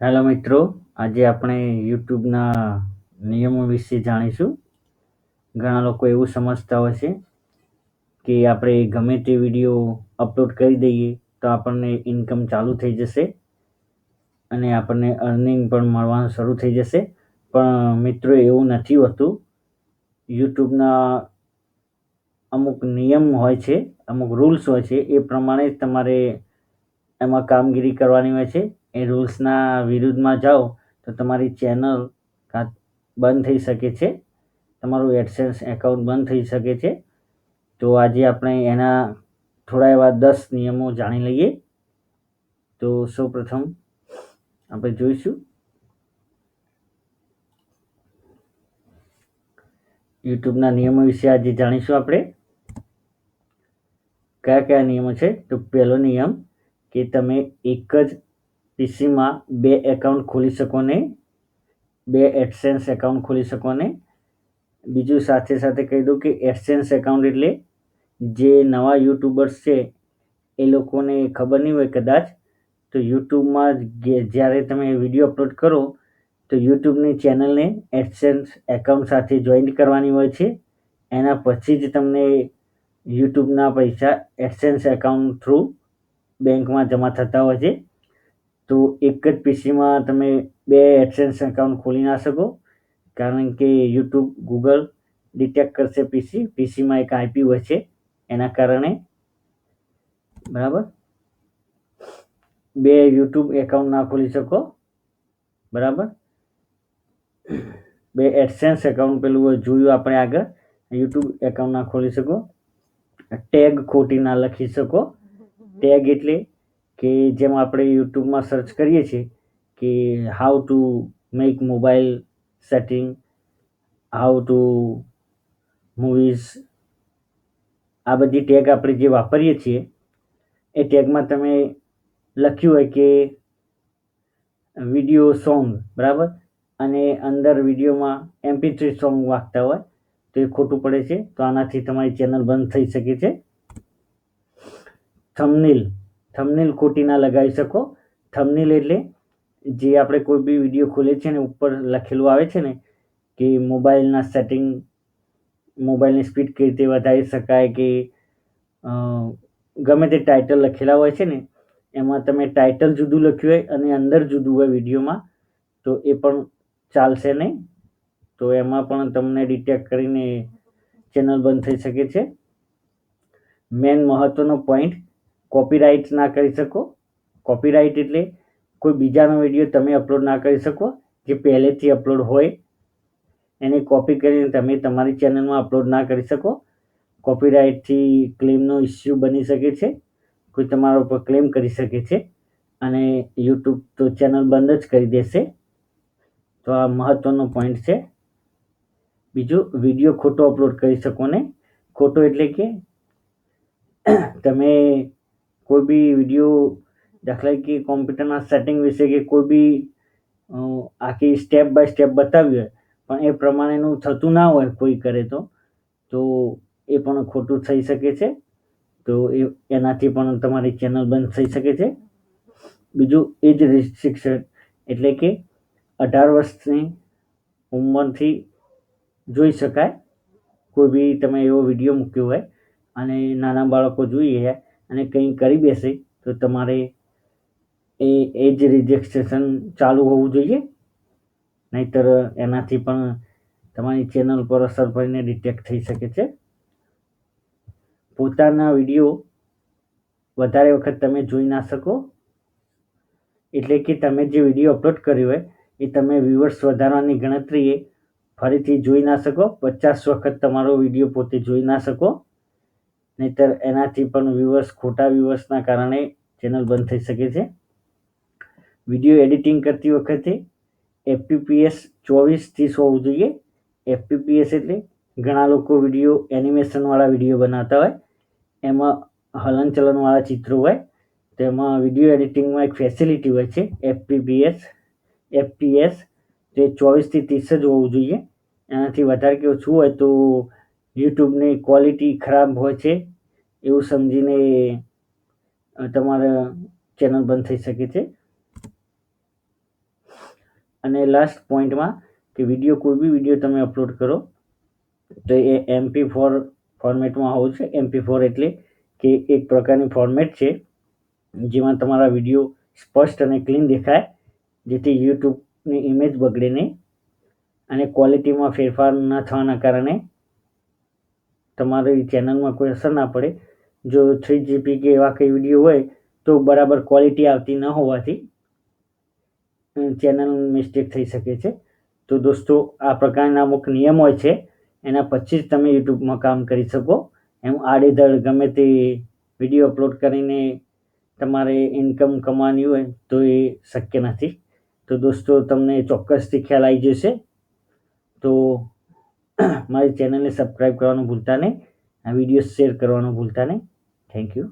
Hello મિત્રો, આજે આપણે યુટ્યુબના નિયમો વિશે જાણીશું. ઘણા લોકો એવું સમજતા હોય છે કે આપણે ગમે તે વીડિયો અપલોડ કરી દઈએ તો આપણને ઇન્કમ ચાલુ થઈ જશે અને આપણને અર્નિંગ પણ મળવાનું શરૂ થઈ જશે. પણ મિત્રો, એવું નથી હોતું. યુટ્યુબના અમુક નિયમ હોય છે, અમુક રૂલ્સ હોય છે, એ પ્રમાણે તમારે એમાં કામગીરી કરવાની હોય છે. એ રૂલ્સના વિરુદ્ધમાં જાઓ, તો તમારી ચેનલ બંધ થઈ શકે છે. તમારું એડસેન્સ એકાઉન્ટ બંધ થઈ શકે છે. તો આજે આપણે એના થોડા એવા દસ નિયમો જાણી લઈએ. તો સૌપ્રથમ આપણે જોઈશું. યુટ્યુબના નિયમો વિશે આજે જાણીશું આપણે. કયા કયા નિયમો છે? તો પહેલો નિયમ કે તમે એક જ પીસીમાં બે એકાઉન્ટ ખોલી શકો ને બે એડસેન્સ એકાઉન્ટ ખોલી શકો ને બીજું સાથે સાથે કહી દઉં કે એડસેન્સ એકાઉન્ટ એટલે જે નવા યુટ્યુબર્સ છે, એ લોકોને ખબર નહીં હોય કદાચ, તો યુટ્યુબમાં જ્યારે તમે વીડિયો અપલોડ કરો, તો યુટ્યુબની ચેનલને એડસેન્સ એકાઉન્ટ સાથે જોઈન કરવાની હોય છે. એના પછી જ તમને યુટ્યુબના પૈસા એડસેન્સ એકાઉન્ટ થ્રુ બેંકમાં જમા થતા હોય છે. તો એક જ પીસીમાં તમે બે એડસેન્સ એકાઉન્ટ ખોલી ના શકો. કારણ કે યુટ્યુબ ગૂગલ ડિટેક્ટ કરશે પીસી. પીસીમાં એક આઈપી હોય છે. એના કારણે બરાબર? બે યુટ્યુબ એકાઉન્ટ ના ખોલી શકો. બરાબર? બે એડસેન્સ એકાઉન્ટ પેલું જોયું આપણે આગળ. યુટ્યુબ એકાઉન્ટ ના ખોલી શકો. ટેગ ખોટી ના લખી શકો. ટેગ એટલે કે જેમ આપણે યુટ્યુબમાં સર્ચ કરીએ છીએ કે how to make mobile setting how to movies આ બધી ટેગ આપણે જે વાપરીએ છીએ, એ ટેગમાં તમે લખ્યું હોય કે વીડિયો સોંગ બરાબર? અને અંદર વિડીયોમાં એમપી થ્રી સોંગ વાગતા હોય, તો એ ખોટું પડે છે. તો આનાથી તમારી ચેનલ બંધ થઈ શકે છે. થમનીલ થમનીલ ખોટી ના લગાવી શકો. થમનીલ એટલે જે આપણે કોઈ બી વીડિયો ખોલે છે ને ઉપર લખેલું આવે છે ને કે મોબાઈલના સેટિંગ મોબાઈલની સ્પીડ કઈ રીતે વધારી શકાય કે ગમે તે ટાઇટલ લખેલા હોય છે ને, એમાં તમે ટાઇટલ જુદું લખ્યું હોય અને અંદર જુદું હોય વિડીયોમાં તો એ પણ ચાલશે નહીં. તો એમાં પણ તમને ડિટેક્ટ કરીને ચેનલ બંધ થઈ શકે છે. મેન મહત્ત્વનો પોઈન્ટ કોપીરાઇટ ના કરી શકો. કોપીરાઇટ એટલે કોઈ બીજાનો વીડિયો તમે અપલોડ ના કરી શકો, જે પહેલેથી અપલોડ હોય, એને કોપી કરીને તમે તમારી ચેનલમાં અપલોડ ના કરી શકો. કોપીરાઇટથી ક્લેમનો ઇસ્યુ બની શકે છે. કોઈ તમારા ઉપર ક્લેમ કરી શકે છે. અને યુટ્યુબ તો ચેનલ બંધ જ કરી દેશે. તો આ મહત્ત્વનો પોઈન્ટ છે. બીજું વીડિયો ખોટો અપલોડ કરી શકો ને. ખોટો એટલે કે તમે કોઈ બી વીડિયો દાખલા કે કોમ્પ્યુટરના સેટિંગ વિશે કે કોઈ બી આખી સ્ટેપ બાય સ્ટેપ બતાવી હોય પણ એ પ્રમાણેનું થતું ના હોય કોઈ કરે તો તો એ પણ ખોટું થઈ શકે છે તો એ એનાથી પણ તમારી ચેનલ બંધ થઈ શકે છે બીજું એજ રિસ્ટ્રિક્શન એટલે કે અઢાર વર્ષની ઉંમરથી જોઈ શકાય કોઈ બી તમે એવો વીડિયો મૂક્યો હોય અને નાના બાળકો જોઈએ અને કંઈ કરી બેસે, તો તમારે એ એ જ રિજેક્શન ચાલુ હોવું જોઈએ. નહીતર એનાથી પણ તમારી ચેનલ પર અસર પડીને ડિટેક્ટ થઈ શકે છે. પોતાના વીડિયો વધારે વખત તમે જોઈ ના શકો. એટલે કે તમે જે વીડિયો અપલોડ કર્યો હોય, એ તમે વ્યૂવર્સ વધારવાની ગણતરીએ ફરીથી જોઈ ના શકો. પચાસ વખત તમારો વીડિયો પોતે જોઈ ના શકો. નહીતર એનાથી પણ વ્યુઅર્સ ખોટા વ્યુઅર્સના કારણે ચેનલ બંધ થઈ શકે છે. વીડિયો એડિટિંગ કરતી વખતે એફપીપીએસ ચોવીસ ત્રીસ હોવું જોઈએ. એફપીપીએસ એટલે ઘણા લોકો વીડિયો એનિમેશનવાળા વીડિયો બનાવતા હોય. એમાં હલનચલનવાળા ચિત્રો હોય. તેમાં વીડિયો એડિટિંગમાં એક ફેસિલિટી હોય છે એફપીપીએસ એફપીએસ તે ચોવીસથી ત્રીસ જ હોવું જોઈએ. એનાથી વધારે કે ઓછું હોય તો યુટ્યુબની ક્વોલિટી ખરાબ હોય છે, એવું સમજીને તમારા ચેનલ બંધ થઈ શકે છે. અને લાસ્ટ પોઈન્ટમાં કે વીડિયો કોઈ બી વીડિયો તમે અપલોડ કરો, તો એ એમપી ફોર ફોર્મેટમાં હોવું છે. એમપી ફોર એટલે કે એક પ્રકારની ફોર્મેટ છે, જેમાં તમારા વીડિયો સ્પષ્ટ અને ક્લીન દેખાય, જેથી યુટ્યુબની ઇમેજ બગડે નહીં. અને ક્વોલિટીમાં ફેરફાર ન થવાના કારણે તમારી ચેનલમાં કોઈ અસર ના પડે. જો થ્રી જીબી કે એવા કંઈ વીડિયો હોય, તો બરાબર ક્વોલિટી આવતી ન હોવાથી ચેનલ મિસ્ટેક થઈ શકે છે. તો દોસ્તો, આ પ્રકારના અમુક નિયમ હોય છે. એના પછી જ તમે યુટ્યુબમાં કામ કરી શકો. એમ આડેધડ ગમે તે વીડિયો અપલોડ કરીને તમારે ઇન્કમ કમાવાની હોય, તો એ શક્ય નથી. તો દોસ્તો, તમને ચોક્કસથી ખ્યાલ આવી જશે. તો મારી ચેનલને સબસ્ક્રાઈબ કરવાનું ભૂલતા નહીં. આ વીડિયો શેર કરવાનું ભૂલતા નહીં. Thank you